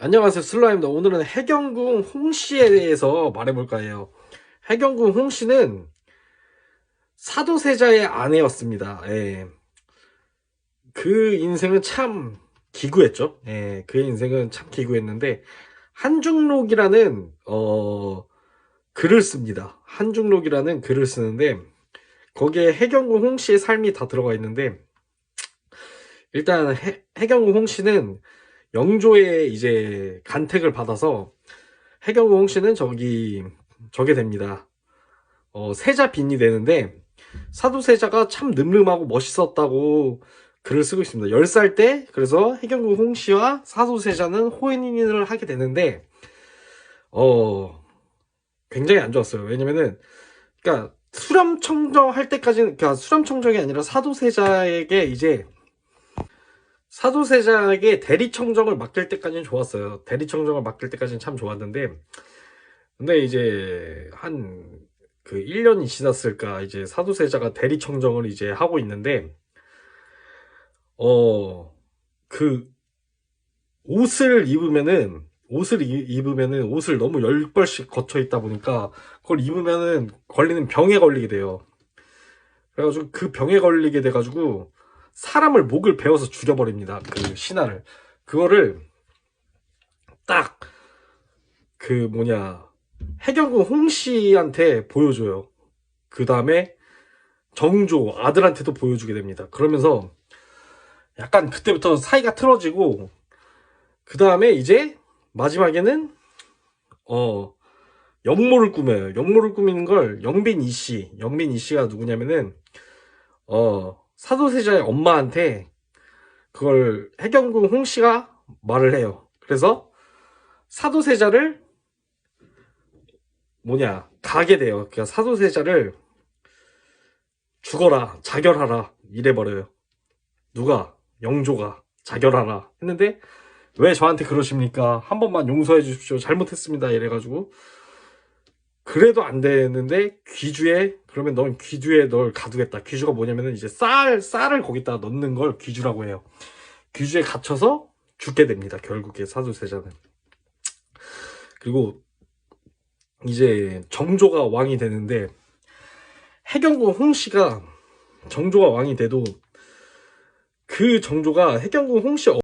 안녕하세요 슬라입니다 오늘은 해경궁 홍씨에 대해서 말해볼까 해요 해경궁 홍씨는 사도세자의 아내였습니다 예. 그 인생은 참 기구했죠 예. 그의 인생은 참 기구했는데 한중록이라는 어, 글을 씁니다 한중록이라는 글을 쓰는데 거기에 해경궁 홍씨의 삶이 다 들어가 있는데 일단 해, 해경궁 홍씨는 영조의 이제 간택을 받아서 해경궁 홍씨는 저기 저게 됩니다. 어, 세자 빈이 되는데 사도세자가 참 늠름하고 멋있었다고 글을 쓰고 있습니다. 10살 때 그래서 해경궁 홍씨와 사도세자는 호인인을 하게 되는데 어 굉장히 안 좋았어요. 왜냐면은 그러니까 수렴청정 할 때까지는 그러니까 수렴청정이 아니라 사도세자에게 이제 사도세자에게 대리청정을 맡길 때까지는 좋았어요. 대리청정을 맡길 때까지는 참 좋았는데, 근데 이제 한 그 1년이 지났을까, 이제 사도세자가 대리청정을 이제 하고 있는데, 어, 그 옷을 입으면은, 옷을 이- 입으면은 옷을 너무 열 벌씩 거쳐 있다 보니까, 그걸 입으면은 걸리는 병에 걸리게 돼요. 그래가지고 그 병에 걸리게 돼가지고, 사람을 목을 베어서 죽여버립니다. 그 신하를. 그거를 딱 그 뭐냐 해경궁 홍씨한테 보여줘요. 그 다음에 정조 아들한테도 보여주게 됩니다. 그러면서 약간 그때부터 사이가 틀어지고 그 다음에 이제 마지막에는 어 연모를 꾸며요. 연모를 꾸미는 걸 영빈 이씨, 영빈 이씨가 누구냐면은 어 사도세자의 엄마한테 그걸 해경궁 홍씨가 말을 해요. 그래서 사도세자를 뭐냐 가게 돼요. 그러니까 사도세자를 죽어라 자결하라 이래버려요. 누가 영조가 자결하라 했는데 왜 저한테 그러십니까? 한 번만 용서해 주십시오. 잘못했습니다. 이래가지고 그래도 안 되는데 귀주에 그러면 넌 귀주에 널 가두겠다. 귀주가 뭐냐면은 이제 쌀 쌀을 거기다 넣는 걸 귀주라고 해요. 귀주에 갇혀서 죽게 됩니다. 결국에 사도세자는. 그리고 이제 정조가 왕이 되는데 해경궁 홍씨가 정조가 왕이 돼도 그 정조가 해경궁 홍씨